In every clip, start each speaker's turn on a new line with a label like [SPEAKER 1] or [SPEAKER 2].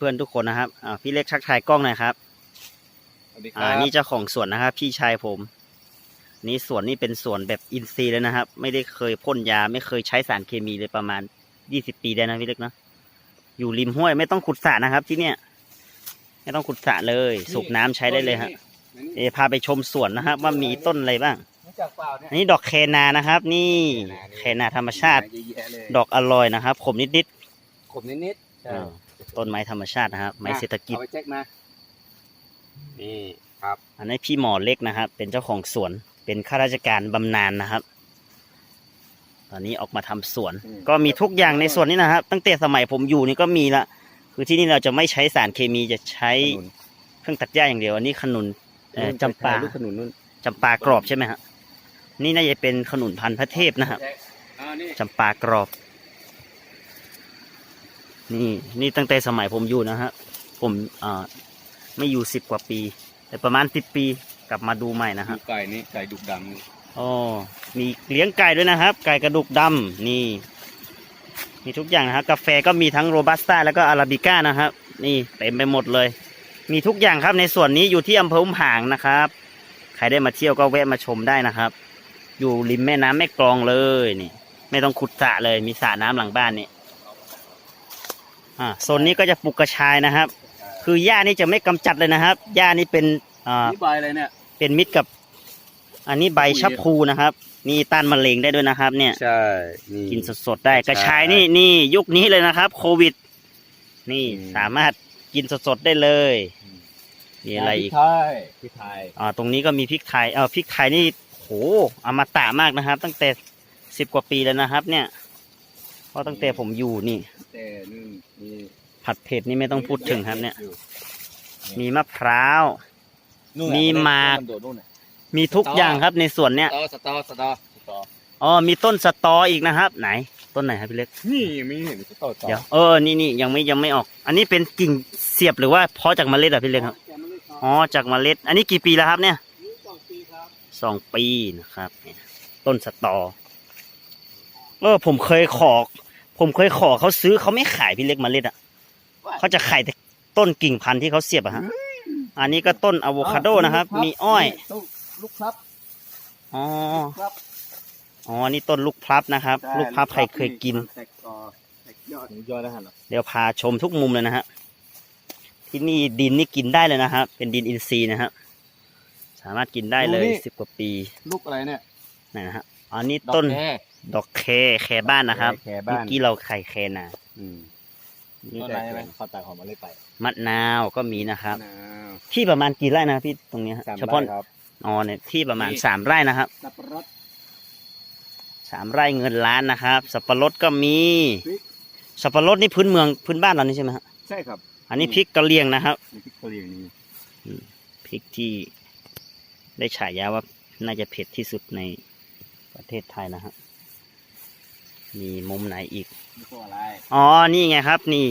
[SPEAKER 1] พื่อนๆทุกคนนะครับอ่าพี่เล็กชักทายกล้องหน่อยครับ
[SPEAKER 2] สวัสดีค
[SPEAKER 1] อ่า
[SPEAKER 2] รับ
[SPEAKER 1] นี่เจ้าของสวนนะครับ พี่ชายผม นี่สวนนี่เป็นสวนแบบอินทรีย์เลยนะครับ ไม่ได้เคยพ่นยา ไม่เคยใช้สารเคมีเลยประมาณยี่สิบปีได้นะพี่เล็กเนอะอยู่ริมห้วยไม่ต้องขุดสระนะครับ ที่เนี่ย ไม่ต้องขุดสระเลยสูบน้ำใช้ได้เลยฮะเดี๋ยวพาไปชมสวนนะครับ ว่ามีต้นอะไรบ้าง
[SPEAKER 2] รู้จักเปล่าเนี่ย
[SPEAKER 1] อันนี้ดอกแคนานะครับ นี่แคนาธรรมชาติ
[SPEAKER 2] เยอะแยะเลย
[SPEAKER 1] ดอกอร่อยนะครับขมนิด
[SPEAKER 2] ขมนิดๆ
[SPEAKER 1] ๆอ่า ต้นไม้ธรรมชาตินะครับ ไม้เศรษฐกิจ
[SPEAKER 2] เอาไปเช็คมา นี่ครับ
[SPEAKER 1] อันนี้พี่หมอเล็กนะครับ เป็นเจ้าของสวน เป็นข้าราชการบำนาญนะครับ ตอนนี้ออกมาทำสวนก็มีทุกอย่างในสวนนี้นะครับ ตั้งแต่สมัยผมอยู่นี่ก็มีละ คือที่นี่เราจะไม่ใช้สารเคมีจะใช้
[SPEAKER 2] ขนุน
[SPEAKER 1] เครื่องตัดหญ้าอย่างเดียว อันนี้ขนุนเอ่อจำปา
[SPEAKER 2] ลูกขนุนนู่น
[SPEAKER 1] จำปากรอบใช่ไหมฮะนี่น่าจะเป็นขนุนพันธุ์พระเทพนะครับ
[SPEAKER 2] อ่านี่
[SPEAKER 1] จำปากรอบ นี่นี่ตั้งแต่สมัยผมอยู่นะฮะ ผมอ่าไม่อยู่สิบกว่าปี แต่ประมาณสิบปีกลับมาดูใหม่นะ
[SPEAKER 2] ดู
[SPEAKER 1] ฮะ
[SPEAKER 2] ไก่นี่ไก่ดุกดำนี่
[SPEAKER 1] อ๋อมีเลี้ยงไก่ด้วยนะครับ ไก่กระดูกดำนี่ มีทุกอย่างนะครับกาแฟก็มีทั้งโรบัสต้าแล้วก็อาราบิก้านะครับ นี่เต็มไปหมดเลย มีทุกอย่างครับในส่วนนี้อยู่ที่อำเภออุ้มผางนะครับ ใครได้มาเที่ยวก็แวะมาชมได้นะครับ อยู่ริมแม่น้ำแม่กลองเลยนี่ ไม่ต้องขุดสระเลยมีสระน้ำหลังบ้านนี่ อ่าโซนนี้ก็จะปลูกกระชายนะครับ คือหญ้านี่จะไม่กำจัดเลยนะครับหญ้านี่เป็นอ่า
[SPEAKER 2] นี่ใบอะไรเนี่ย
[SPEAKER 1] เป็นมิตรกับ อันนี้ใบชับพลูนะครับ นี่ต้านมะเร็งได้ด้วยนะครับ เนี่ย
[SPEAKER 2] ใช่นี่
[SPEAKER 1] กินสดๆได้ก
[SPEAKER 2] ก
[SPEAKER 1] ระ
[SPEAKER 2] ระ
[SPEAKER 1] ชา
[SPEAKER 2] ชายย
[SPEAKER 1] นี่นี่ยุคนี้เลยนะครับ โควิด นี่
[SPEAKER 2] อืม
[SPEAKER 1] สามารถกินสดๆได้เลยมีอะไรอีก
[SPEAKER 2] พริกไทยพริกไทย
[SPEAKER 1] อ่าตรงนี้ก็มีพริกไทยเออพริกไทยนี่โหอมตะมากนะครับ ตั้งแต่สิบกว่าปีแล้วนะครับ เนี่ยเพราะตั้งแต่ผมอยู่นี่
[SPEAKER 2] แต่นี่มี
[SPEAKER 1] ผัดเผ็ดนี่ไม่ต้องพูดถึงครับเนี่ย
[SPEAKER 2] อยู่
[SPEAKER 1] มีมะพร้าว
[SPEAKER 2] นู่นน่ะ
[SPEAKER 1] มีหมาก
[SPEAKER 2] นโดดนู่นน่ะ
[SPEAKER 1] มีทุกอย่างครับในสวนเนี่ย
[SPEAKER 2] สตอสตอสตอสตอ
[SPEAKER 1] อ๋อ มีต้นสตออีกนะครับ ไหน ต้นไหนครับพี่เล็ก
[SPEAKER 2] นี่มีเห็นสตอสตอ
[SPEAKER 1] เดี๋ยว เออ นี่นี่ยังไม่ยังไม่ออก อันนี้เป็นกิ่งเสียบหรือว่าเพาะจากเมล็ดอะพี่เล็กครับ อ๋อ จากเมล็ด อันนี้กี่ปีแล้วครับเนี่ย
[SPEAKER 2] สองปีครับ
[SPEAKER 1] สองปีนะครับเนี่ยต้นสตอ เออ ผมเคยขอ ผมเคยขอเขาซื้อเขาไม่ขายพี่เล็กเมล็ดอะ เขาจะขายแต่ต้นกิ่งพันธุ์ที่เขาเสียบอะฮะอันนี้ก็ต้นอะโวคาโดนะครับ มีอ้อย
[SPEAKER 2] ลูกครับ
[SPEAKER 1] อ๋อ
[SPEAKER 2] ครับ
[SPEAKER 1] อ๋อนี่ต้นลูกพลับนะครับ ลูกพลับใครเคยกิน
[SPEAKER 2] แตกกอแตกยอดยอดนะฮะ
[SPEAKER 1] เดี๋ยวพาชมทุกมุมเลยนะฮะที่นี่ดินนี่กินได้เลยนะครับเป็นดินอินทรีย์นะฮะสามารถกินได้เลยสิบกว่าปี
[SPEAKER 2] ลูกอะไรเนี่ย
[SPEAKER 1] นะฮะอันนี้ต้น
[SPEAKER 2] ดอกแค
[SPEAKER 1] ดอกแคแคบ้านนะครับ
[SPEAKER 2] แคบ้าน
[SPEAKER 1] เมื่อกี้เราไข่แคนา
[SPEAKER 2] อืม
[SPEAKER 1] นี่
[SPEAKER 2] ต้นอะไรไหมเขาตัดหอมมาเลยไป
[SPEAKER 1] มะนาวก็มีนะครับ
[SPEAKER 2] มะนาว
[SPEAKER 1] ที่ประมาณกี่ไร่นะพี่ตรงเนี้ยฮะ
[SPEAKER 2] สาม
[SPEAKER 1] เฉพาะ
[SPEAKER 2] ไร่ครับ
[SPEAKER 1] อ๋อเนี่ยที่ประมาณ
[SPEAKER 2] นี่
[SPEAKER 1] สามไร่นะครับ
[SPEAKER 2] สับปะรด
[SPEAKER 1] สามไร่เงินล้านนะครับ สับปะรดก็มี
[SPEAKER 2] พริก
[SPEAKER 1] สับปะรดนี่พื้นเมืองพื้นบ้านเรานี่ใช่ไหมฮะ
[SPEAKER 2] ใช่ครับ
[SPEAKER 1] อันนี้พริกกะเหรี่ยงนะครับ
[SPEAKER 2] มีพริกกะเหรี่ยงนี่
[SPEAKER 1] พริกที่ได้ฉายาว่าน่าจะเผ็ดที่สุดในประเทศไทยนะฮะ มีมุมไหนอีก
[SPEAKER 2] มีพวกอะไร
[SPEAKER 1] อ๋อ นี่ไงครับ นี่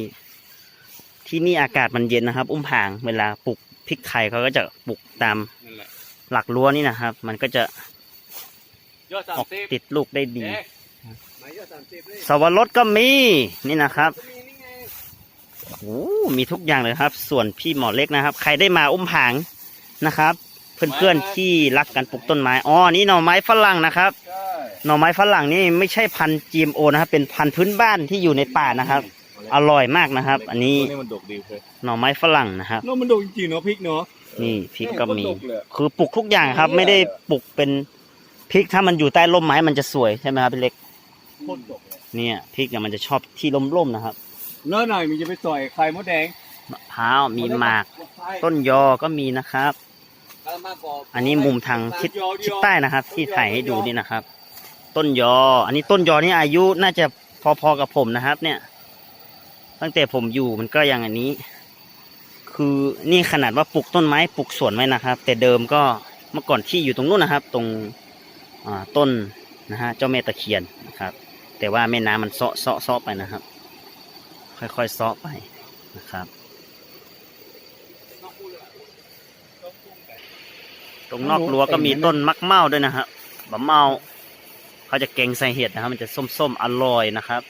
[SPEAKER 1] ที่นี่อากาศมันเย็นนะครับ อุ้มผาง เวลาปลูกพริกไทยเขาก็จะปลูกตาม
[SPEAKER 2] นั่นแหละ
[SPEAKER 1] หลักรั้วนี่นะครับ มันก็จะ
[SPEAKER 2] ยอดสาม
[SPEAKER 1] ออก
[SPEAKER 2] สิบ
[SPEAKER 1] ติดลูกได้ดี
[SPEAKER 2] เอ๊ะไหนยอดสามสิบเลย
[SPEAKER 1] สวรสก็มี นี่นะครับ
[SPEAKER 2] มีนี่ไง
[SPEAKER 1] โอ้มีทุกอย่างเลยครับ ส่วนพี่หมอเล็กนะครับ ใครได้มาอุ้มผางนะครับ เพื่อนๆที่รักกันปลูกต้นไม้ อ๋อ นี่หน่อไม้ฝรั่งนะครับ
[SPEAKER 2] ใช่
[SPEAKER 1] หน่อไม้ฝรั่งนี่ไม่ใช่พันธุ์ GMO นะครับ เป็นพันธุ์พื้นบ้านที่อยู่ในป่านะครับ อร่อยมากนะครับ อันนี้
[SPEAKER 2] ตัวนี้มันดกดีเลย
[SPEAKER 1] หน่อไม้ฝรั่งนะครับ
[SPEAKER 2] เนาะมันดกจริงๆเนาะพริกเนาะ
[SPEAKER 1] นี่พริกก็มี
[SPEAKER 2] โคตรดเลย
[SPEAKER 1] คือปลูกทุกอย่างครับ ไม่ได้ปลูกเป็นพริกถ้ามันอยู่ใต้ร่มไม้มันจะสวยใช่ไหมครับพี่เล็ก
[SPEAKER 2] โคตรดกเลย
[SPEAKER 1] เนี่ยพริกเนี่ยมันจะชอบที่ร่มๆนะครับ
[SPEAKER 2] เนื้อหน่อยมันจะไปต่อยไข่มดแดง
[SPEAKER 1] มะพร้าวมีหมาก ต้นยอก็มีนะครับ อันนี้มุมทางทิศทิศใต้นะครับ ที่ถ่ายให้ดูนี่นะครับ ต้นยอ อันนี้ต้นยอนี่อายุน่าจะพอๆกับผมนะครับ เนี่ย ตั้งแต่ผมอยู่มันก็ยังอันนี้ คือนี่ขนาดว่าปลูกต้นไม้ปลูกสวนไว้นะครับ แต่เดิมก็เมื่อก่อนที่อยู่ตรงนู้นนะครับ ตรงต้นนะฮะเจ้าแม่ตะเคียนนะครับ แต่ว่าแม่น้ำมันเซาะเซาะเซาะไปนะครับ ค่อยๆเซาะไปนะครับ ตรงนอกรั้วก็มีต้นมักเมาด้วยนะครับบะเมา เขาจะเก่งใส่เห็ดนะครับ มันจะส้มๆอร่อยนะครับ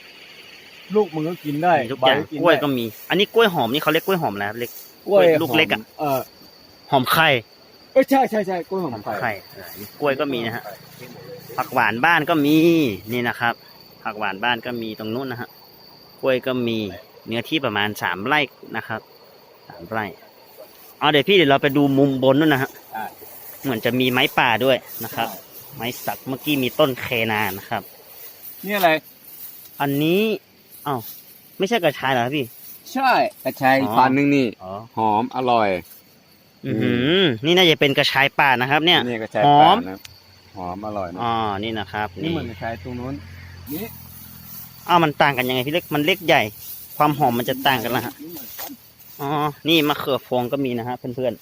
[SPEAKER 2] ลูกมันก็กินได้
[SPEAKER 1] มีทุกอย่าง
[SPEAKER 2] ใบน
[SPEAKER 1] กล้วย
[SPEAKER 2] ได้
[SPEAKER 1] ก็มี อันนี้กล้วยหอมนี่เขาเรียกกล้วยหอมแล้วเล็ก
[SPEAKER 2] กล้วย
[SPEAKER 1] ลูกเล็กอะ
[SPEAKER 2] เออ
[SPEAKER 1] หอมไข่
[SPEAKER 2] เอ้ยใช่ใช่ใช่กล้วยหอม
[SPEAKER 1] หอม
[SPEAKER 2] ไข่
[SPEAKER 1] ไข่เออนี่กล้วยก็มีนะฮะ ผักหวานบ้านก็มีนี่นะครับ ผักหวานบ้านก็มีตรงนู้นนะฮะกล้วยก็มีเนื้อที่ประมาณสามไร่นะครับสามไร่เอาเดี๋ยวพี่เดี๋ยวเราไปดูมุมบนนู่นนะฮะ
[SPEAKER 2] อ่า
[SPEAKER 1] เหมือนจะมีไม้ป่าด้วยนะครับ ไม้สักเมื่อกี้มีต้นเคนานนะครับ
[SPEAKER 2] นี่อะไร
[SPEAKER 1] อันนี้อ้าวไม่ใช่กระชายเหรอครับพี่
[SPEAKER 2] ใช่กระชาย
[SPEAKER 1] อ๋อ
[SPEAKER 2] พันหนึ่งนี่
[SPEAKER 1] อ๋อ
[SPEAKER 2] หอมอร่อย
[SPEAKER 1] อือหือนี่น่าจะเป็นกระชายป่านะครับ เนี่ย
[SPEAKER 2] นี่กระชาย
[SPEAKER 1] หอ
[SPEAKER 2] ป่าม นะหอมอร่อยนะ
[SPEAKER 1] อ๋อนี่นะครับ
[SPEAKER 2] นี่
[SPEAKER 1] นี่
[SPEAKER 2] เหมือนกระชายตรงนู้นนี่
[SPEAKER 1] อ้าวมันต่างกันยังไงพี่เล็กมันเล็กใหญ่ ความหอมมันจะต่างกันนะฮะ
[SPEAKER 2] นี่เหมือนกัน
[SPEAKER 1] อ๋อนี่มะเขือพวงก็มีนะฮะเพื่อน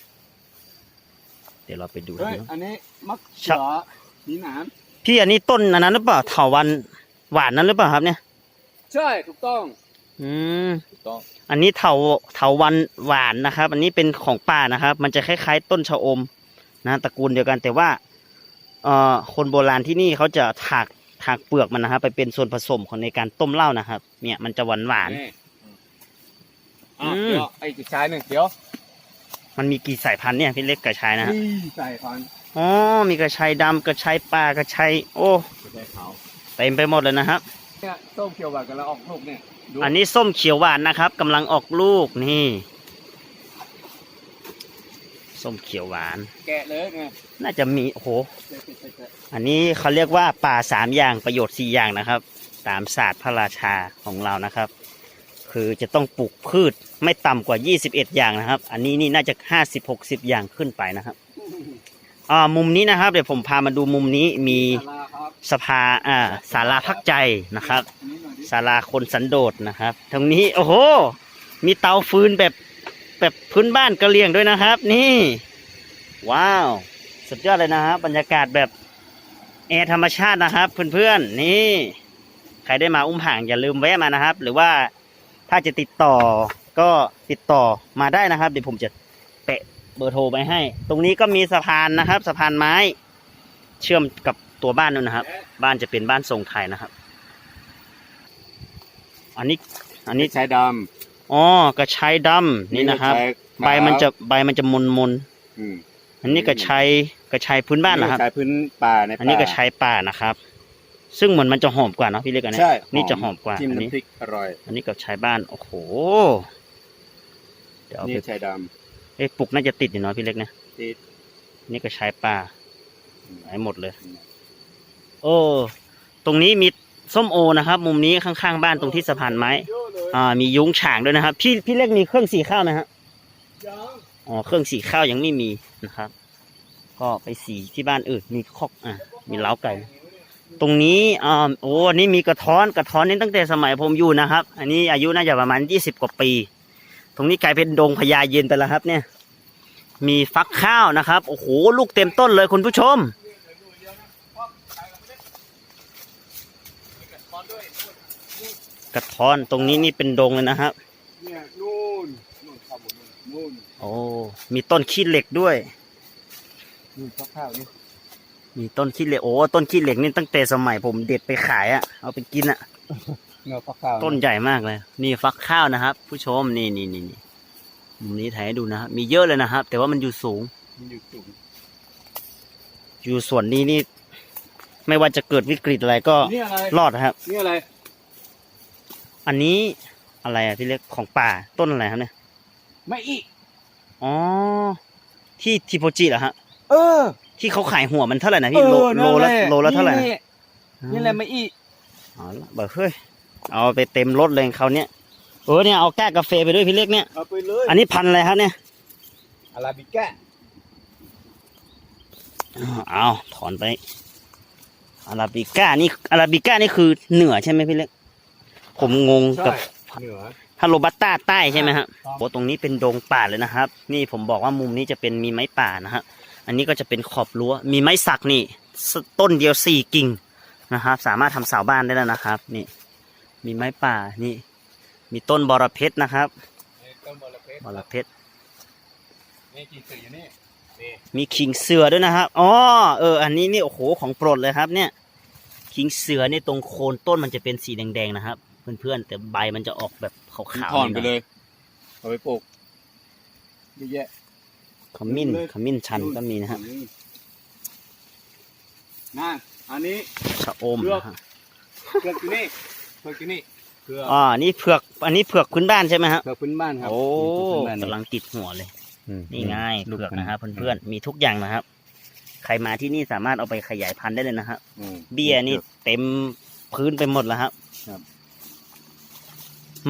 [SPEAKER 1] ๆเดี๋ยวเราไปดู
[SPEAKER 2] เฮ้ย
[SPEAKER 1] นะ
[SPEAKER 2] อันนี้มะ
[SPEAKER 1] ชะ
[SPEAKER 2] เขือ นี่หนาม
[SPEAKER 1] พี่อันนี้ต้นอันนั้นหรือเปล่าเถาวันหวานนั้นหรือเปล่าครับเนี่ย
[SPEAKER 2] ใช่ถูกต้อง
[SPEAKER 1] อืม
[SPEAKER 2] ถูกต้อง
[SPEAKER 1] อันนี้เถาเถาวันหวานนะครับ อันนี้เป็นของป่านะครับ มันจะคล้ายๆ ต้นชะอม นะตระกูลเดียวกันแต่ว่า เอ่อคนโบราณที่นี่เขาจะถากถากเปลือกมันนะครับไปเป็นส่วนผสมของในการต้มเหล้านะครับ เนี่ยมันจะหวานหวาน
[SPEAKER 2] นี่อะ
[SPEAKER 1] อืม
[SPEAKER 2] เดี๋ยวไอ้กระชายหนึ่งเดี๋ยว
[SPEAKER 1] ๆมันมีกี่สายพันธุ์เนี่ยพี่เล็กกระชายนะฮะ
[SPEAKER 2] นี่ใส่พัน
[SPEAKER 1] อ๋อ มีกระชายดำกระชายป่ากระชายโอ้
[SPEAKER 2] กระชายขาว
[SPEAKER 1] เต็มไปหมดเลยนะครับ
[SPEAKER 2] เนี่ยส้มเขียวหวานกันแล้วออกลูกเนี่ยดู
[SPEAKER 1] อันนี้ส้มเขียวหวานนะครับกำลังออกลูกนี่ส้มเขียวหวาน
[SPEAKER 2] แกะเลยไง
[SPEAKER 1] น่าจะมีโอ้โห
[SPEAKER 2] แกะแกะแกะแกะ
[SPEAKER 1] อันนี้เขาเรียกว่าป่าสามอย่างประโยชน์สี่อย่างนะครับ ตามศาสตร์พระราชาของเรานะครับ คือจะต้องปลูกพืชไม่ต่ำกว่า 21 อย่างนะครับ อันนี้นี่น่าจะ 50-60 อย่างขึ้นไปนะครับ อ่ามุมนี้นะครับ เดี๋ยวผมพามาดูมุมนี้มีสภาอ่าศาลาพักใจนะครับศาลาคนสันโดษนะครับ ตรงนี้โอ้โห มีเตาฟืนแบบแบบพื้นบ้านกะเหรี่ยงด้วยนะครับ นี่ ว้าว สุดยอดเลยนะครับบรรยากาศแบบแอร์ธรรมชาตินะครับ เพื่อนๆนี่ ใครได้มาอุ้มห่างอย่าลืมแวะมานะครับ หรือว่าถ้าจะติดต่อก็ติดต่อมาได้นะครับ เดี๋ยวผมจะ เบอร์โทรไปให้ ตรงนี้ก็มีสะพานนะครับ สะพานไม้ เชื่อมกับตัวบ้านนู่นนะครับ บ้านจะเป็นบ้านทรงไทยนะครับ อันนี้อัน
[SPEAKER 2] นี่
[SPEAKER 1] นี้
[SPEAKER 2] ชายด
[SPEAKER 1] อ๋อกระชายดำำนี่นะครับ
[SPEAKER 2] กชายขาว
[SPEAKER 1] ใบมันจะใบมันจะมนมน
[SPEAKER 2] อืม
[SPEAKER 1] ๆอันนี้กระชายกระชายพื้นบ้านนะครับ
[SPEAKER 2] กชายพื้นป่าในป่า
[SPEAKER 1] อันนี้กระชายป่านะครับ ซึ่งเหมือนมันจะหอมกว่าเนอะพี่เล็กอันเนี้ย
[SPEAKER 2] ใช่
[SPEAKER 1] นี่จะหอมกว่า
[SPEAKER 2] จิ้ม
[SPEAKER 1] อันนี้
[SPEAKER 2] น้ำพริกอร่อย
[SPEAKER 1] อันนี้กับชายบ้าน โอ้โห เดี๋ยวเอา
[SPEAKER 2] นี่
[SPEAKER 1] ไป
[SPEAKER 2] ชายด
[SPEAKER 1] เอ้ยปลุกน่าจะติดอยู่เนาะพี่เล็กนะำ
[SPEAKER 2] ติด
[SPEAKER 1] นี่ก็ชายป่าหายหมดเลย
[SPEAKER 2] อืม
[SPEAKER 1] โอ้ ตรงนี้มีส้มโอนะครับ มุมนี้ข้างๆบ้านตรงที่สะพานไม้ อ่า มียุ้งฉางด้วยนะครับ พี่พี่เล็กมีเครื่องสีข้าวไหมฮะอ๋อ เครื่องสีข้าวยังไม่มีนะครับ ก็ไปสีที่บ้านอื่น มีคอก อะมีเล้าไก่ ตรงนี้อ่าโอ้นี่มีกระท้อน กระท้อนนี่ตั้งแต่สมัยผมอยู่นะครับ อันนี้อายุน่าจะประมาณยี่สิบกว่าปี ตรงนี้กลายเป็นดงพญาเย็นไปแล้วครับ เนี่ย มีฟักข้าวนะครับ โอ้โห ลูกเต็มต้นเลยคุณผู้ชม กระท้อนตรงนี้นี่เป็นดงเลยนะครับโอ้ มีต้นขี้เหล็กด้วย
[SPEAKER 2] นู่นข้าวข้าวนี่
[SPEAKER 1] มีต้นขี้เหล็ก โอ้ ต้นขี้เหล็กนี่ตั้งแต่สมัยผมเด็ดไปขายอะเอาไปกินอะ
[SPEAKER 2] เนื้อข้าวข้าว
[SPEAKER 1] ต้นใหญ่มากเลย นี่ฟักข้าวนะครับ ผู้ชมนี่นี่นี่นี่มุมนี้ถ่ายให้ดูนะครับมีเยอะเลยนะครับ แต่ว่ามันอยู่สูง
[SPEAKER 2] มันอยู่สูง
[SPEAKER 1] อยู่ส่วนนี้นี่ ไม่ว่าจะเกิดวิกฤตอะไรก็
[SPEAKER 2] นี่อะไร
[SPEAKER 1] รอดนะครับ
[SPEAKER 2] นี่อะไร
[SPEAKER 1] อันนี้อะไรอะพี่เล็กของป่าต้นอะไรครับเนี่ย
[SPEAKER 2] ไม่อี
[SPEAKER 1] อ๋อที่ทิโพจิเหรอฮะ
[SPEAKER 2] เออ
[SPEAKER 1] ที่เขาขายหัวมันเท่าไหร่นะพี่โล
[SPEAKER 2] เออนั่
[SPEAKER 1] โล
[SPEAKER 2] น
[SPEAKER 1] ละ
[SPEAKER 2] ห
[SPEAKER 1] โลละเท่าไหร่
[SPEAKER 2] นี่นี่แหละไม่อี
[SPEAKER 1] อ๋อเบิกเฮ้ย เอาไปเต็มรถเลยเขาวเนี่ยเออเนี่ยเอาแก้กาแฟไปด้วยพี่เล็กเนี่ย
[SPEAKER 2] เอาไปเลย
[SPEAKER 1] อันนี้พันธุ์อะไรครับเนี่ย
[SPEAKER 2] อาราบิก้า
[SPEAKER 1] เอาถอนไปอาราบิก้านี่อาราบิก้านี่คือเหนือใช่ไหมพี่เล็ก ผมงงกับ
[SPEAKER 2] เหนือ
[SPEAKER 1] ฮัลโลบัตต้าใต้ใช่ไหมฮะ
[SPEAKER 2] ครับ
[SPEAKER 1] โอ้ตรงนี้เป็นดงป่าเลยนะครับ นี่ผมบอกว่ามุมนี้จะเป็นมีไม้ป่านะฮะอันนี้ก็จะเป็นขอบรั้ว มีไม้สักนี่สต้นเดียวสี่กิ่งนะครับ สามารถทำเสาบ้านได้แล้วนะครับ นี่ มีไม้ป่านี่ มีต้นบอระเพ็ดนะครับ
[SPEAKER 2] นี่ต้นบอระเพ็ด
[SPEAKER 1] บอระเพ็ด
[SPEAKER 2] นี่กินสื่ออยู่นี่นี่
[SPEAKER 1] มีขิงเสือด้วยนะครับอ๋อเออ อันนี้นี่โอ้โหของโปรดเลยครับ เนี่ย ขิงเสือนี่ตรงโคนต้นมันจะเป็นสีแดงๆนะครับเพื่อนๆแต่ใบมันจะออกแบบขาวๆ
[SPEAKER 2] ถอนไป
[SPEAKER 1] ห
[SPEAKER 2] เล
[SPEAKER 1] อย
[SPEAKER 2] ยเอาไปปลูกเยอะแยะ
[SPEAKER 1] ขมิ้น
[SPEAKER 2] เลย
[SPEAKER 1] ขมิ้นชันก็มีนะฮะ
[SPEAKER 2] นั่นอันนี้
[SPEAKER 1] ชะอมนะฮะ
[SPEAKER 2] เผือกที่นี่ เผือกที่นี่เผือก
[SPEAKER 1] อ๋อนี่เผือก อันนี้เผือกพื้นบ้านใช่ไหมฮะ
[SPEAKER 2] เผือกพื้นบ้านครับ
[SPEAKER 1] โอ้
[SPEAKER 2] เผือกพื้นบ้าน
[SPEAKER 1] กำลังติดหัวเลย
[SPEAKER 2] อืม
[SPEAKER 1] นี่ง่าย
[SPEAKER 2] ลูก
[SPEAKER 1] เผือก
[SPEAKER 2] มัน
[SPEAKER 1] นะครับเพื่อนๆมีทุกอย่างนะครับ ใครมาที่นี่สามารถเอาไปขยายพันธุ์ได้เลยนะครับ
[SPEAKER 2] อืม
[SPEAKER 1] เบี้ยนี่เต็มพื้นไปหมดแล้วครับ
[SPEAKER 2] ครับ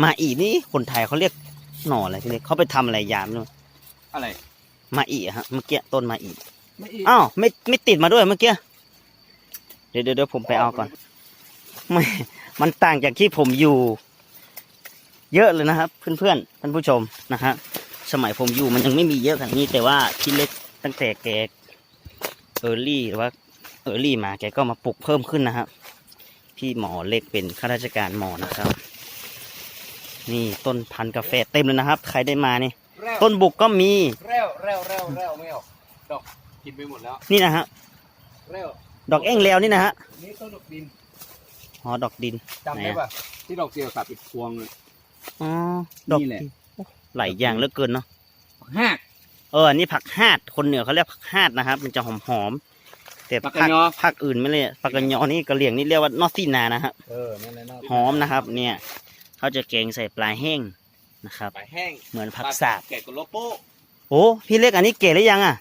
[SPEAKER 1] มาอีนี่คนไทยเขาเรียกหน่ออะไรพี่เล็กเขาไปทำอะไรยามนู่น
[SPEAKER 2] อะไร
[SPEAKER 1] มาอีอะฮะเมื่อกี้ต้นมาอี
[SPEAKER 2] ไม่อีก
[SPEAKER 1] อ้าวไม่ไม่ติดมาด้วยเมื่อกี้เดี๋ยวเดี๋ยวเดี๋ยวผมไปเอาก่อนไม่ มันต่างจากที่ผมอยู่ เยอะเลยนะครับ เพื่อนๆท่านผู้ชมนะฮะสมัยผมอยู่มันยังไม่มีเยอะขนาดนี้แต่ว่าพี่เล็กตั้งแต่แกเออร์ลี่หรือว่าเออร์ลี่มาแกก็มาปลูกเพิ่มขึ้นนะครับพี่หมอเล็กเป็นข้าราชการหมอนะครับ นี่ต้นพันธุ์กาแฟเต็มเลยนะครับ ใครได้มานี่
[SPEAKER 2] เร็ว
[SPEAKER 1] ต้นบุกก็มี
[SPEAKER 2] เร็วเร็วเร็วเร็วไม่ออกดอกกินไปหมดแล้ว
[SPEAKER 1] นี่นะฮะ
[SPEAKER 2] เร็ว
[SPEAKER 1] ดอกเอ้งแล้วนี่นะฮะ
[SPEAKER 2] นี่ต้นดอกดิน
[SPEAKER 1] อ๋อดอกดิน
[SPEAKER 2] จำได้ปะที่ดอกเดียวกับอีกพวงเลย
[SPEAKER 1] อ๋อดอก
[SPEAKER 2] นี่แหละ
[SPEAKER 1] ดินโอ้หลายอย่างเหลือเกินเนาะ
[SPEAKER 2] ห้า
[SPEAKER 1] เอออันนี้ผักฮาดคนเหนือเขาเรียกผักฮาดนะครับ มันจะหอมหอมๆแต่
[SPEAKER 2] ผัก
[SPEAKER 1] ภาค
[SPEAKER 2] กะยอ
[SPEAKER 1] ภาคอื่นไม่เลยผักกะยอนี่กะเหลี่ยงนี่เรียกว่านอสซีนานะครับ
[SPEAKER 2] เออนั่นแหละเนาะ
[SPEAKER 1] หอมนะครับ เนี่ยเขาจะแกงใส่ปลาแห้งนะครับ
[SPEAKER 2] ไปแห้ง
[SPEAKER 1] เหมือนผักสาบ
[SPEAKER 2] แกะกับโลโป้
[SPEAKER 1] โอ้พี่เล็กอันนี้เก๋หรือยังอะ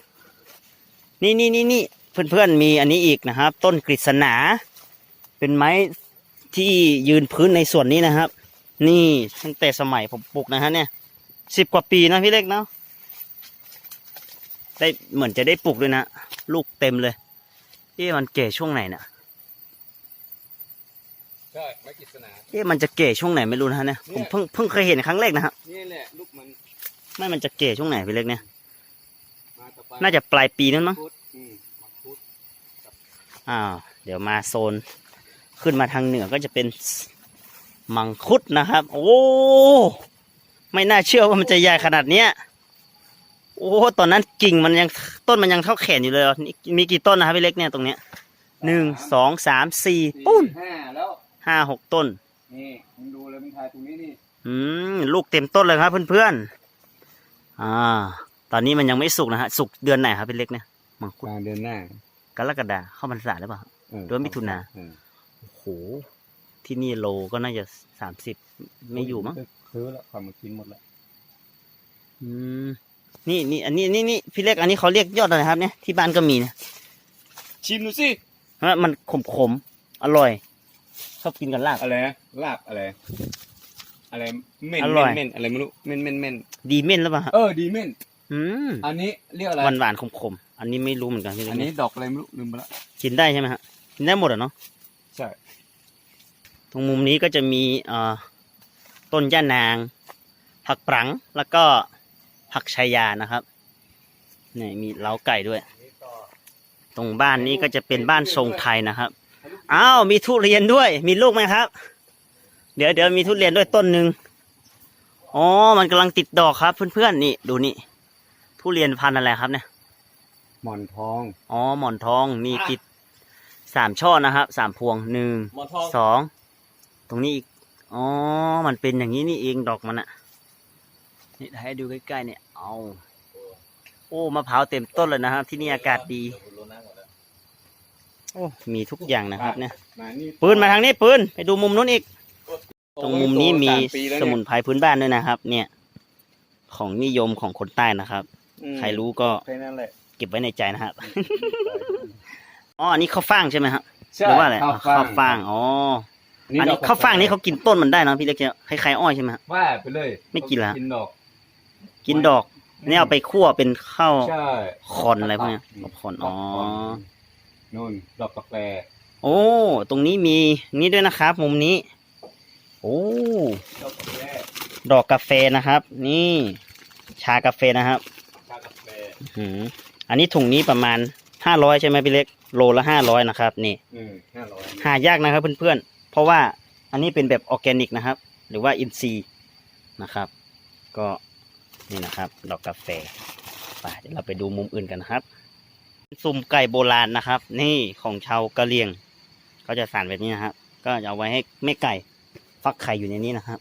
[SPEAKER 1] นี่นี่นี่นี่เพื่อนเพื่อนๆมีอันนี้อีกนะครับ ต้นกฤษณา เป็นไม้ ที่ยืนพื้นในส่วนนี้นะครับ นี่ตั้งแต่สมัยผมปลูกนะฮะเนี่ยสิบกว่าปีนะพี่เล็กเนาะได้เหมือนจะได้ปลูกด้วยนะ ลูกเต็มเลยเอ๊ะมันเก๋ช่วงไหนเนี่ย
[SPEAKER 2] ใช่ไม้กฤษณา
[SPEAKER 1] เอ๊ะมันจะเก๋ช่วงไหนไม่รู้นะฮะเนี่ยผมเพิ่งเพิ่งเคยเห็นครั้งแรกนะฮะ
[SPEAKER 2] นี่แหละลูกมัน
[SPEAKER 1] ไม่มันจะเก๋ช่วงไหนพี่เล็กเนี่ย
[SPEAKER 2] มาต่อไป
[SPEAKER 1] น่าจะปลายปีนั้นมั้ง
[SPEAKER 2] พุทธอืมมังคุด
[SPEAKER 1] อ้าวเดี๋ยวมาโซน ขึ้นมาทางเหนือก็จะเป็นมังคุดนะครับ โอ้ไม่น่าเชื่อว่ามันจะใหญ่ขนาดเนี้ยโอ้ตอนนั้นกิ่งมันยังต้นมันยังเท่าแขนอยู่เลยเหรอนี่มีกี่ต้นนะครับพี่เล็กเนี่ยตรงเนี้ยหนึ่งสองสามสี่ปุ้น
[SPEAKER 2] ห้าแล้ว
[SPEAKER 1] ห้าหกต้น
[SPEAKER 2] นี่มึงดูเลยมึงถ่ายตรงนี้นี่
[SPEAKER 1] อืมลูกเต็มต้นเลยครับเพื่อนๆอ่า ตอนนี้มันยังไม่สุกนะฮะสุกเดือนไหนครับพี่เล็กเนี่ยมังคุ
[SPEAKER 2] ก
[SPEAKER 1] ด
[SPEAKER 2] ลางเดือนหน้าก
[SPEAKER 1] รกฎาเข้าพรรษาหรือเปล่า
[SPEAKER 2] เออ
[SPEAKER 1] เดือนมิถุนา
[SPEAKER 2] เออ
[SPEAKER 1] โอ้โหที่นี่โลก็น่าจะสามสิบไม่อยู่มั้ง
[SPEAKER 2] ซื้อแล้วความมากินหมดแล้ว
[SPEAKER 1] อืมนี่นี่อันนี้นี่นี่พี่เล็กอันนี้เขาเรียกยอดอะไรครับเนี่ยที่บ้านก็มีนะ
[SPEAKER 2] ชิมดูสิ
[SPEAKER 1] เพราะมันขมขมอร่อยชอบกินกับลาบ
[SPEAKER 2] อะไรนะลาบอะไร อะไรเม่น
[SPEAKER 1] อร่อย
[SPEAKER 2] เม่นอะไรไม่รู้เม่นเม่นเม่น
[SPEAKER 1] ดีเม่นหรือเปล่า
[SPEAKER 2] เออดีเม่น
[SPEAKER 1] อืม
[SPEAKER 2] อันนี้เรียกอะไร
[SPEAKER 1] หวานหวานขมขมอันนี้ไม่รู้เหมือนกันพี่เล็
[SPEAKER 2] อันนี้ดอกอะไรไม่รู้ลืมไปละ
[SPEAKER 1] กินได้ใช่ไหมฮะกินได้หมดอะเนาะ
[SPEAKER 2] ใช่
[SPEAKER 1] ตรงมุมนี้ก็จะมีเอ่อต้นย่านาง ผักปรังแล้วก็ผักชายานะครับนี่มีเล้าไก่ด้วย
[SPEAKER 2] นี่ต่อ
[SPEAKER 1] ตรงบ้านนี้ก็จะเป็นบ้านทรงไทยนะครับอ้าวมีทุเรียนด้วย มีลูกไหมครับ เดี๋ยวเดี๋ยวมีทุเรียนด้วยต้นหนึ่งอ๋อ มันกำลังติดดอกครับ เพื่อนๆนี่ดูนี่ทุเรียนพันธุ์อะไรครับเนี่ย
[SPEAKER 2] หมอนทอง
[SPEAKER 1] อ๋อ หมอนทองนี่ติด สามช่อนะครับสามพวงหนึ่ง
[SPEAKER 2] หมอนทอง
[SPEAKER 1] สองตรงนี้อีกอ๋อ มันเป็นอย่างนี้นี่เองดอกมันอะนี่ให้ดูใกล้ๆเนี่ยเอาโอ้มะพร้าวเต็มต้นเลยนะครับที่นี่อากาศดี โอ้มีทุกอย่างนะครับเนี่ย
[SPEAKER 2] มานี่
[SPEAKER 1] ปืนมาทางนี้ปืนไปดูมุมนู้นอีก
[SPEAKER 2] โต
[SPEAKER 1] รงมุมนี้มี
[SPEAKER 2] โตาปีแล้ว
[SPEAKER 1] ส
[SPEAKER 2] เย
[SPEAKER 1] มุนไพรพื้นบ้านด้วยนะครับ เนี่ย ของนิยมของคนใต้นะครับ
[SPEAKER 2] อืม
[SPEAKER 1] ใครรู้ก็
[SPEAKER 2] แค่นั้นแหละ
[SPEAKER 1] เก็บไว้ในใจนะครับ อ๋ออันนี้ข้าวฟ่างใช่ไหมครับ
[SPEAKER 2] ใช่
[SPEAKER 1] หรือว่าอะไร
[SPEAKER 2] ข้าว
[SPEAKER 1] ข้าว
[SPEAKER 2] ฟ่า
[SPEAKER 1] ฟ่างงอ๋ออันนี้ข้าวฟ่างนี่เขากินต้นมันได้เนอะพี่เล็กจะคล้ายๆอ้อยใช่ไหมครับ
[SPEAKER 2] ว่าไปเลย
[SPEAKER 1] ไม่กินละ
[SPEAKER 2] กินดอก
[SPEAKER 1] กินดอกเนี่ยเอาไปคั่วเป็นข้าว
[SPEAKER 2] ใช่
[SPEAKER 1] คอนอะไรพวกเนี้ยข้าวคอนอ๋อ
[SPEAKER 2] นู่นดอกกาแฟ
[SPEAKER 1] โอ้ ตรงนี้มีนี่ด้วยนะครับ มุมนี้ โอ้
[SPEAKER 2] ดอกกาแฟ
[SPEAKER 1] ดอกกาแฟนะครับ นี่ ชากาแฟนะครับ
[SPEAKER 2] ชากาแฟ
[SPEAKER 1] อืมอันนี้ถุงนี้ประมาณ ห้าร้อยใช่ไหมพี่เล็ก โลละห้าร้อยนะครับ นี่
[SPEAKER 2] อืมห้าร้อย
[SPEAKER 1] หายากนะครับเพื่อนๆ เพราะว่าอันนี้เป็นแบบออร์แกนิกนะครับ หรือว่าอินทรีย์นะครับ ก็นี่นะครับ ดอกกาแฟไปเดี๋ยวเราไปดูมุมอื่นกันนะครับสุ่มไก่โบราณนะครับ นี่ของชาวกะเหรี่ยงก็จะสั่นแบบนี้นะครับ ก็จะเอาไว้ให้แม่ไก่ฟักไข่อยู่ในนี้นะครับ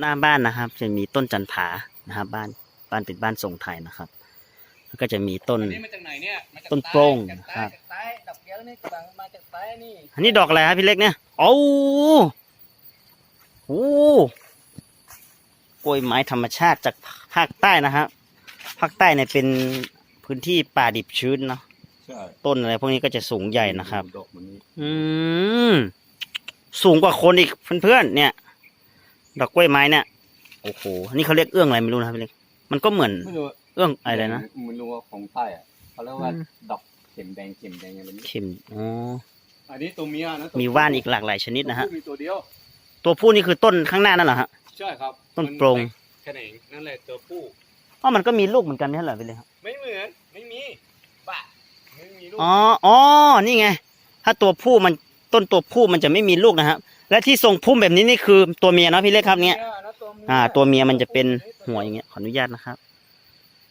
[SPEAKER 1] หน้าบ้านนะครับ จะมีต้นจันผานะครับ บ้านบ้านเป็นบ้านทรงไทยนะครับ แล้วก็จะมีต้น
[SPEAKER 2] อันนี้มาจากไหนเนี่ยมาจาก
[SPEAKER 1] ต้นโปร่ง
[SPEAKER 2] จาก
[SPEAKER 1] ครั
[SPEAKER 2] ใต้
[SPEAKER 1] บ
[SPEAKER 2] จากใต้ดอกเกี้ยวนี่กำลังมาจากใต้นี่
[SPEAKER 1] อันนี้ดอกอะไรครับพี่เล็กเนี่ยโอ้โหกล้วยไม้ธรรมชาติจากภาคใต้นะครับภาคใต้เนี่ยเป็นพื้นที่ป่าดิบชื้นเนาะ
[SPEAKER 2] ใช่
[SPEAKER 1] ต้นอะไรพวกนี้ก็จะสูงใหญ่นะครับ
[SPEAKER 2] ดอกมันนี้
[SPEAKER 1] อืม สูงกว่าคนอีกเพื่อนๆเนี่ย ดอกกล้วยไม้เนี่ย โอ้โหอันนี้เขาเรียกเอื้องอะไรไม่รู้นะครับพี่เล็กมันก็เหมือน
[SPEAKER 2] ไม่รู้
[SPEAKER 1] เอื้องอะไรนะ
[SPEAKER 2] ไม่รู้ว่าของใต้อะเขาเรียกว่า
[SPEAKER 1] อืม
[SPEAKER 2] ดอกเข็มแดงเข็มแดงอะไรนี้
[SPEAKER 1] เข็มอ๋อ
[SPEAKER 2] อันนี้ตัวเมียนะตัว
[SPEAKER 1] มีว่านอีกหลากหลายชนิดนะฮะ
[SPEAKER 2] ตัวผู้มีตัวเดียว
[SPEAKER 1] ตัวผู้นี่คือต้นข้างหน้านั่นเหรอฮะ
[SPEAKER 2] ใช่ครับ
[SPEAKER 1] ต้นโปร่ง
[SPEAKER 2] มันแค่ไหนนั่นแหละตัวผู้
[SPEAKER 1] อ๋อมันก็มีลูกเหมือนกันนี่เหรอพี่เล็กครับ
[SPEAKER 2] ไม่เหมือนไม่มีบ้าไม่มีลูก
[SPEAKER 1] อ๋ออ๋อนี่ไง ถ้าตัวผู้มันต้นตัวผู้มันจะไม่มีลูกนะครับและที่ทรงพุ่มแบบนี้นี่คือตัวเมียเนาะพี่เล็กครับเนี่ย
[SPEAKER 2] นะตัวเมีย
[SPEAKER 1] อ่า ตัวเมียมันจะเป็นหัวอย่างเงี้ยขออนุญาตนะครับ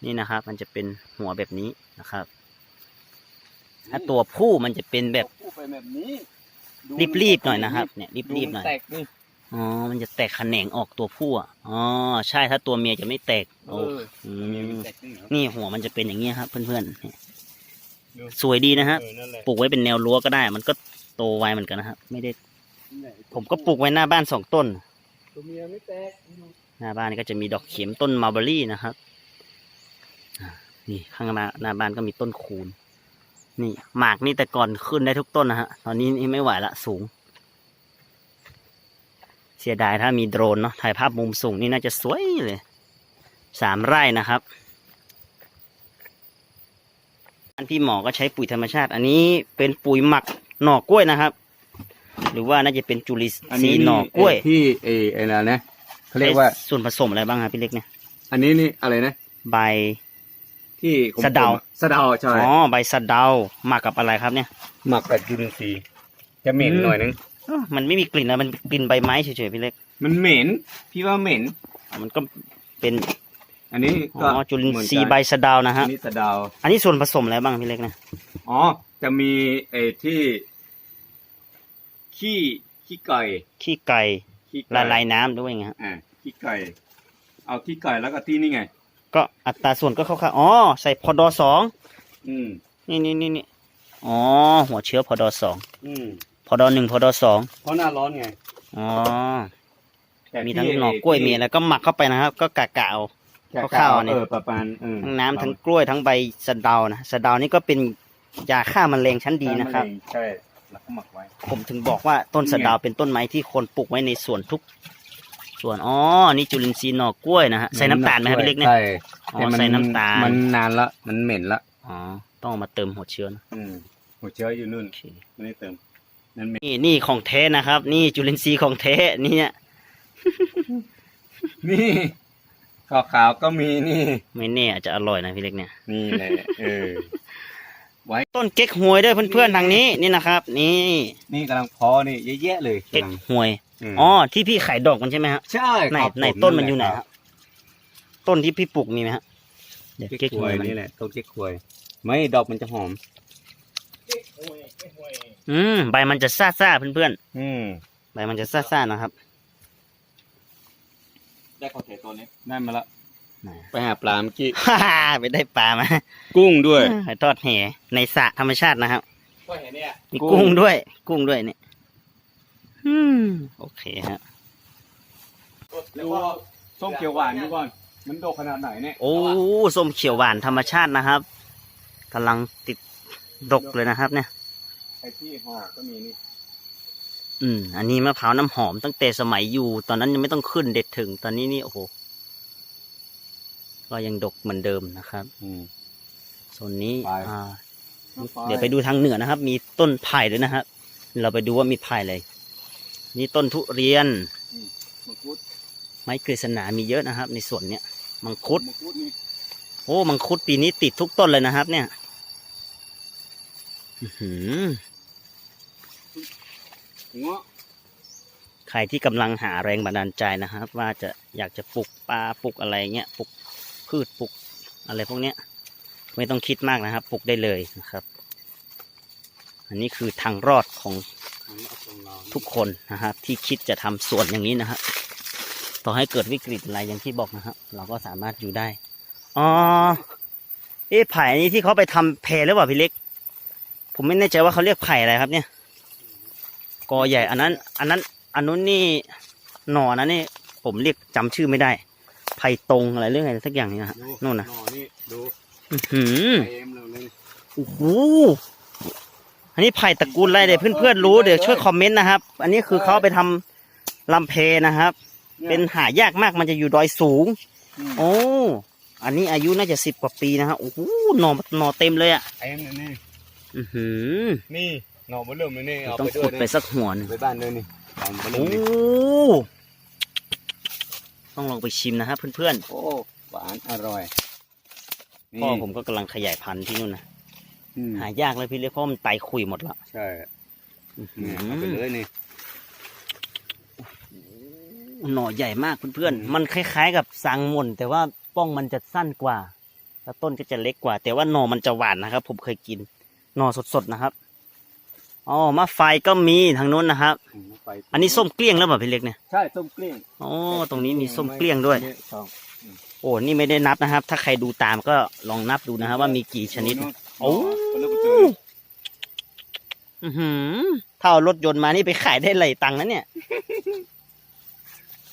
[SPEAKER 1] นี่นะครับ มันจะเป็นหัวแบบนี้นะครับถ้าตัวผู้มันจะเป็นแบบ
[SPEAKER 2] ตัวผู้ไปแบบนี้ดู
[SPEAKER 1] รีบๆหน่อยนะครับ เนี่ย
[SPEAKER 2] ดู
[SPEAKER 1] รีบๆหน่อย
[SPEAKER 2] แตกนี่
[SPEAKER 1] อ๋อ มันจะแตกแขนงออกตัวผู้อะอ๋อ ใช่ ถ้าตัวเมียจะไม่แตก
[SPEAKER 2] เอ
[SPEAKER 1] โอ้
[SPEAKER 2] อ
[SPEAKER 1] อื
[SPEAKER 2] ตัวเมียมัน
[SPEAKER 1] ม
[SPEAKER 2] แตกนี่เหรอ
[SPEAKER 1] นี่หัวมันจะเป็นอย่างเงี้ยครับ เพื่อนๆเนี่ย
[SPEAKER 2] ดู
[SPEAKER 1] สวยดีนะฮะ
[SPEAKER 2] เออนั่นแหละ
[SPEAKER 1] ปลูกไว้เป็นแนวรั้วก็ได้ มันก็โตไวเหมือนกันนะครับ ไม่ได้
[SPEAKER 2] นั่นแหละ
[SPEAKER 1] ผมก็ปลูกไว้หน้าบ้านสองต้น
[SPEAKER 2] ตัวเมียไม่แตก
[SPEAKER 1] หน้าบ้านนี่ก็จะมีดอกเข็มต้นมาร์เบอรี่นะครับอ่า นี่ข้างหน้าหน้าบ้านก็มีต้นคูนนี่หมากนี่แต่ก่อนขึ้นได้ทุกต้นนะฮะ ตอนนี้นี่ไม่ไหวละสูง เสียดายถ้ามีโดรนเนาะถ่ายภาพมุมสูงนี่น่าจะสวยเลยสามไร่นะครับอันพี่หมอก็ใช้ปุ๋ยธรรมชาติ อันนี้เป็นปุ๋ยหมักหน่อกล้วยนะครับ หรือว่าน่าจะเป็นจุลินทรีย์หน่อกล้วย
[SPEAKER 2] ที่เอไอ้นั่นนะเขาเรียกว่า
[SPEAKER 1] อ้ส่วนผสมอะไรบ้างครับพี่เล็กเนี่ย
[SPEAKER 2] อันนี้นี่อะไรนะ
[SPEAKER 1] ใบ
[SPEAKER 2] ที่กลมๆ
[SPEAKER 1] สะเดา
[SPEAKER 2] สะเดาใช่
[SPEAKER 1] อ๋อใบสะเดาหมักกับอะไรครับเนี่ย
[SPEAKER 2] หมักกับจุลินทรีย์จะเหม็น
[SPEAKER 1] อืม
[SPEAKER 2] หน่อยนึง
[SPEAKER 1] อ้าวมันไม่มีกลิ่นนะมันกลิ่นใบไม้เฉยๆพี่เล็ก
[SPEAKER 2] มันเหม็น พี่ว่าเหม็น
[SPEAKER 1] อะมันก็เป็น
[SPEAKER 2] อันนี้
[SPEAKER 1] อ๋
[SPEAKER 2] ก็
[SPEAKER 1] อจุลินทรีย์
[SPEAKER 2] เหมือนกัน
[SPEAKER 1] ใบสะเดานะ
[SPEAKER 2] อั
[SPEAKER 1] ฮะ
[SPEAKER 2] นนี้สะเดา
[SPEAKER 1] อันนี้ส่วนผสมอะไรบ้างพี่เล็กเนี่ย
[SPEAKER 2] อ๋อ จะมีไอ้ที่ ขี้ขี้ไก่
[SPEAKER 1] ขี้ไก่
[SPEAKER 2] ขี้ไก่
[SPEAKER 1] ละลายน้ำด้วยไงฮะ
[SPEAKER 2] อ่าขี้ไก่ เอาขี้ไก่แล้วก็ที่นี่ไง
[SPEAKER 1] ก็อัตราส่วนก็เข้าๆอ๋อใส่พอดอสอง
[SPEAKER 2] อืม
[SPEAKER 1] นี่นี่นี่นี่อ๋อหัวเชื้อพอดอสอง
[SPEAKER 2] อืม
[SPEAKER 1] พอดอหนึ่งพอดอสอง
[SPEAKER 2] เพราะหน้าร้อนไง
[SPEAKER 1] อ๋อ
[SPEAKER 2] แต่
[SPEAKER 1] มี
[SPEAKER 2] ที่
[SPEAKER 1] ทั้งหน่อกล้วยมีอะไรก็หมักเข้าไปนะครับ ก็กะกะเอา
[SPEAKER 2] แค่
[SPEAKER 1] ข้าวๆเนี่ย
[SPEAKER 2] เออประมาณเออ
[SPEAKER 1] ทั้งน้ำทั้งกล้วยทั้งใบสะเดานะสะเดานี่ก็เป็นยาฆ่าแมลงชั้นดีนะครับ
[SPEAKER 2] ใช่แล้วก็หมักไว้
[SPEAKER 1] ผมถึงบอกว่าต้นสะเดาวเป็นต้นไม้ที่คนปลูกไว้ในสวนทุก ส่วนอ๋อนี่จุลินทรีย์หน่อกล้วยนะฮะใส่น้ำตาลไหมครับพี่เล็กเนี่ย
[SPEAKER 2] ใช่
[SPEAKER 1] อ๋อ
[SPEAKER 2] แต่มั
[SPEAKER 1] ใส่น้ำตาล
[SPEAKER 2] มันนานละมันเหม็นละ
[SPEAKER 1] อ๋อต้องเอามาเติมหัวเชื้อนะ
[SPEAKER 2] อืมหัวเชื้ออยู่นู่น
[SPEAKER 1] โอเค
[SPEAKER 2] ไม่ได้เติมนั่นเหม็น
[SPEAKER 1] นี่นี่ของแท้นะครับ นี่จุลินทรีย์ของแท้นี่เนี่ย
[SPEAKER 2] นี่ขาวขาวๆก็มีนี่
[SPEAKER 1] ไม่แน่อาจจะอร่อยนะพี่เล็กเนี่ย
[SPEAKER 2] นี่แหละเออ
[SPEAKER 1] ต้นเก๊กฮวยด้วยเพื่อนๆทางนี้นี่นะครับ นี่
[SPEAKER 2] นี่กำลังเพอนี่เยอะแยะเลย
[SPEAKER 1] เก๊ก
[SPEAKER 2] กำลัง
[SPEAKER 1] ฮวย
[SPEAKER 2] ม
[SPEAKER 1] อ๋อที่พี่ขายดอกมันใช่ไหมฮะ
[SPEAKER 2] ใช่
[SPEAKER 1] ไหน
[SPEAKER 2] ครับ
[SPEAKER 1] ไหน
[SPEAKER 2] ผม
[SPEAKER 1] ต้นมันอยู่ไหน
[SPEAKER 2] แห
[SPEAKER 1] ค
[SPEAKER 2] ละ
[SPEAKER 1] รับต้นที่พี่ปลูกมีไหมฮะเดี๋ยว
[SPEAKER 2] เก๊
[SPEAKER 1] เก๊
[SPEAKER 2] ก
[SPEAKER 1] ก
[SPEAKER 2] ค
[SPEAKER 1] ฮ
[SPEAKER 2] ว
[SPEAKER 1] วย
[SPEAKER 2] ย
[SPEAKER 1] มัน
[SPEAKER 2] นี่แหละต้นเก๊กควย ไม่ดอกมันจะหอม
[SPEAKER 1] อืมใบมันจะซ่าๆเพื่อน
[SPEAKER 2] อืม
[SPEAKER 1] ๆใบมันจะซ่าๆนะครับ
[SPEAKER 2] ได้ข้าวเทตัวนี้ได้มาละ
[SPEAKER 1] ไหน
[SPEAKER 2] ไปหาปลาเมื่อกี้
[SPEAKER 1] ฮ่าฮ่าไปได้ปลามา
[SPEAKER 2] กุ้งด้วย
[SPEAKER 1] ไปทอดแห่ในสระธรรมชาตินะครับ
[SPEAKER 2] ก็เห็นเนี่ย
[SPEAKER 1] มีกุ้งด้วย กุ้งด้วยเนี่ย อืมโอเคฮะ
[SPEAKER 2] ดูส้มเขียวหวานดูก่อน มันโดกขนาดไหนเนี่ย
[SPEAKER 1] โอ้ส้มเขียวหวานธรรมชาตินะครับกำลังติดดกเลยนะครับ เนี่ย
[SPEAKER 2] ไอ้ที่ห่อก็มีนี่
[SPEAKER 1] อืม อันนี้มะพร้าวน้ำหอมตั้งแต่สมัยอยู่ ตอนนั้นยังไม่ต้องขึ้นเด็ดถึง ตอนนี้นี่โอ้โหก็ยังดกเหมือนเดิมนะครับ
[SPEAKER 2] อืม
[SPEAKER 1] โซนนี้
[SPEAKER 2] ไป
[SPEAKER 1] อ่า เดี๋ยวไปดูทางเหนือนะครับ มีต้นไผ่ด้วยนะครับ เราไปดูว่ามีไผ่อะไร นี่ต้นทุเรียน
[SPEAKER 2] มังคุด
[SPEAKER 1] ไม้กฤษณามีเยอะนะครับ ในสวนเนี้ยมังคุด
[SPEAKER 2] มังคุดนี่
[SPEAKER 1] โอ้มังคุดปีนี้ติดทุกต้นเลยนะครับ เนี่ยอื้อหือ
[SPEAKER 2] หัว
[SPEAKER 1] ใครที่กำลังหาแรงบันดาลใจนะครับ ว่าจะอยากจะปลูกปลาปลูกอะไรเงี้ยปลูกพืชปลูกอะไรพวกเนี้ย ไม่ต้องคิดมากนะครับปลูกได้เลยนะครับ อันนี้คือทางรอดของ ทุกคนนะครับที่คิดจะทำสวนอย่างนี้นะครับต่อให้เกิดวิกฤตอะไรอย่างที่บอกนะครับเราก็สามารถอยู่ได้อ๋อเอ๊ะไผ่อันนี้ที่เขาไปทำแพรหรือเปล่าพี่เล็ก ผมไม่แน่ใจว่าเขาเรียกไผ่อะไรครับ เนี่ยกอใหญ่ อันนั้น อันนั้น อันนู้นนี่หน่อนะนี่ผมเรียกจำชื่อไม่ได้ ไผ่ตรงอะไรเรื่องอะไรสักอย่างนี้นะฮะ
[SPEAKER 2] ดู
[SPEAKER 1] นู่นนะ
[SPEAKER 2] หอนี่ดู
[SPEAKER 1] อื้อหือ
[SPEAKER 2] เต็มเลย
[SPEAKER 1] โอ้โห อันนี้ไผ่ตระกูลอะไรเดี๋ยวเพื่อนๆรู้เดี๋ยวช่วยคอมเมนต์นะครับ อันนี้คือเขาเอาไปทำลำเพนะครับ เป็นหายากมากมันจะอยู่ดอยสูง
[SPEAKER 2] อืม
[SPEAKER 1] โอ้ อันนี้อายุน่าจะสิบกว่าปีนะฮะโอ้โหหน่อหน่อเต็มเลยอะ
[SPEAKER 2] เต็มเลยนี่
[SPEAKER 1] อือหือ
[SPEAKER 2] นี่หน่อมะเริ่มเลยนี่เอา
[SPEAKER 1] ต้อง
[SPEAKER 2] ไปด้ว
[SPEAKER 1] ขุ
[SPEAKER 2] ย
[SPEAKER 1] ดไปสักหัวหนึง
[SPEAKER 2] ไปบ้านด้วยนี่เอามะเริ่
[SPEAKER 1] โอ้
[SPEAKER 2] มนี่
[SPEAKER 1] ต้องลองไปชิมนะครับเพื่อน
[SPEAKER 2] โอ้หวานอร่อย
[SPEAKER 1] ๆพ่อผมก็กำลังขยายพันธุ์ที่นู่นนะ
[SPEAKER 2] อืม
[SPEAKER 1] หายากเลยพี่เล็กเพราะมันไตคุยหมดละ
[SPEAKER 2] ใช่
[SPEAKER 1] อื้อหื
[SPEAKER 2] เนี่ย
[SPEAKER 1] อ
[SPEAKER 2] เอาไปเลยนี่
[SPEAKER 1] หน่อใหญ่มากเพื่อน
[SPEAKER 2] อืม
[SPEAKER 1] ๆมันคล้าย ๆ กับสังหม่นแต่ว่าป้องมันจะสั้นกว่า แล้วต้นก็จะเล็กกว่า แต่ว่าหน่อมันจะหวานนะครับ ผมเคยกิน หน่อสดๆนะครับอ๋อมะไฟก็มีทางนู้นนะครับ
[SPEAKER 2] อืมไป
[SPEAKER 1] อันนี้ส้มเกลี้ยงแล้วเปล่าพี่เล็กเนี่ย
[SPEAKER 2] ใช่ส้มเกลี้ยง
[SPEAKER 1] อ๋อตรงนี้มีส้มเกลี้ยงด้วย
[SPEAKER 2] สอง
[SPEAKER 1] โอ้ นี่ไม่ได้นับนะครับ ถ้าใครดูตามก็ลองนับดูนะครับว่ามีกี่ชนิด โอ้
[SPEAKER 2] ไปเลยไปเจอ
[SPEAKER 1] อือหือถ้าเอารถยนต์มานี่ไปขายได้หลายตังค์นะเนี่ย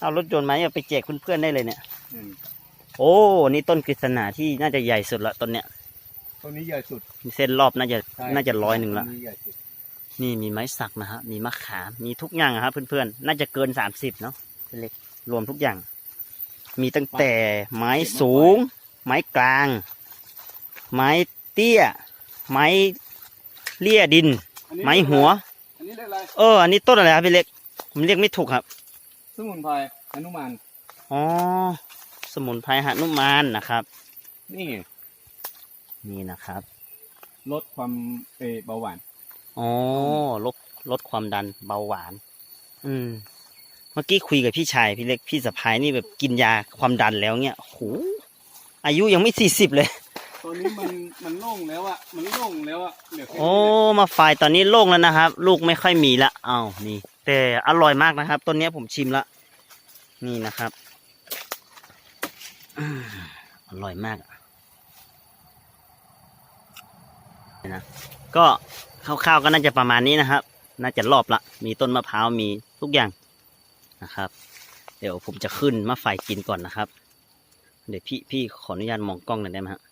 [SPEAKER 1] เอารถยนต์มาเนี่ยไปแจกเพื่อนๆได้เลยเนี่ย
[SPEAKER 2] อืม
[SPEAKER 1] โอ้ นี่ต้นกฤษณาที่น่าจะใหญ่สุดละต้นเนี้ย
[SPEAKER 2] ต้นนี้ใหญ่สุด
[SPEAKER 1] เส้นรอบน่าจะ
[SPEAKER 2] ใช่
[SPEAKER 1] น่าจะร้อยหนึ่งละ
[SPEAKER 2] ต้ใญ่สุด
[SPEAKER 1] นี่มีไม้สักนะฮะ มีมะขาม มีทุกอย่างอะครับเพื่อนๆ น่าจะเกินสามสิบเนาะเป็นเล็กรวมทุกอย่าง มีตั้งแต่ไม้สูง ไม้กลาง ไม้เตี้ย ไม้เลี่ยดิน
[SPEAKER 2] อันนี้
[SPEAKER 1] ไม้หัว
[SPEAKER 2] อันนี้เรียกอะไร
[SPEAKER 1] เออ อันนี้ต้นอะไรครับพี่เล็ก ผมเรียกไม่ถูกครับ
[SPEAKER 2] สมุนไพรอนุมาน
[SPEAKER 1] อ๋อ สมุนไพรหนุมานนะครับ
[SPEAKER 2] นี่ไง
[SPEAKER 1] นี่นะครับ
[SPEAKER 2] ลดความเออเบาหวาน
[SPEAKER 1] อ๋อ ลดลดความดันเบาหวาน อืม เมื่อกี้คุยกับพี่ชายพี่เล็กพี่สะพายนี่แบบกินยาความดันแล้วเนี่ยโหอายุยังไม่สี่สิบเลย
[SPEAKER 2] ตอนนี้มันมันโล่งแล้วอะมันโล่งแล้วอะเหลือแค่
[SPEAKER 1] โอ้มาฝ่ายตอนนี้โล่งแล้วนะครับ ลูกไม่ค่อยมีละอ้าวนี่ แต่อร่อยมากนะครับต้นเนี้ยผมชิมละนี่นะครับอืมอร่อยมากนะก็คร่าวๆก็น่าจะประมาณนี้นะครับ น่าจะรอบละ มีต้นมะพร้าวมีทุกอย่างนะครับ เดี๋ยวผมจะขึ้นมาไฟกินก่อนนะครับ เดี๋ยวพี่พี่ขออนุญาตมองกล้องหน่อยได้ไหมฮะ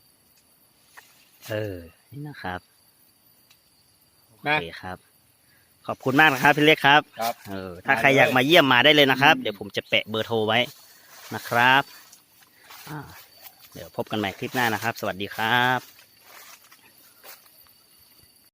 [SPEAKER 1] เออ นี่นะครับโอ
[SPEAKER 2] นะ
[SPEAKER 1] เคครับ ขอบคุณมากนะครับพี่เล็กครับ
[SPEAKER 2] ครับ
[SPEAKER 1] เออ ถ้าใครอยากมาเยี่ยมมาได้เลยนะครับ เดี๋ยวผมจะแปะเบอร์โทรไว้นะครับอ่าเดี๋ยวพบกันใหม่คลิปหน้านะครับ สวัสดีครับ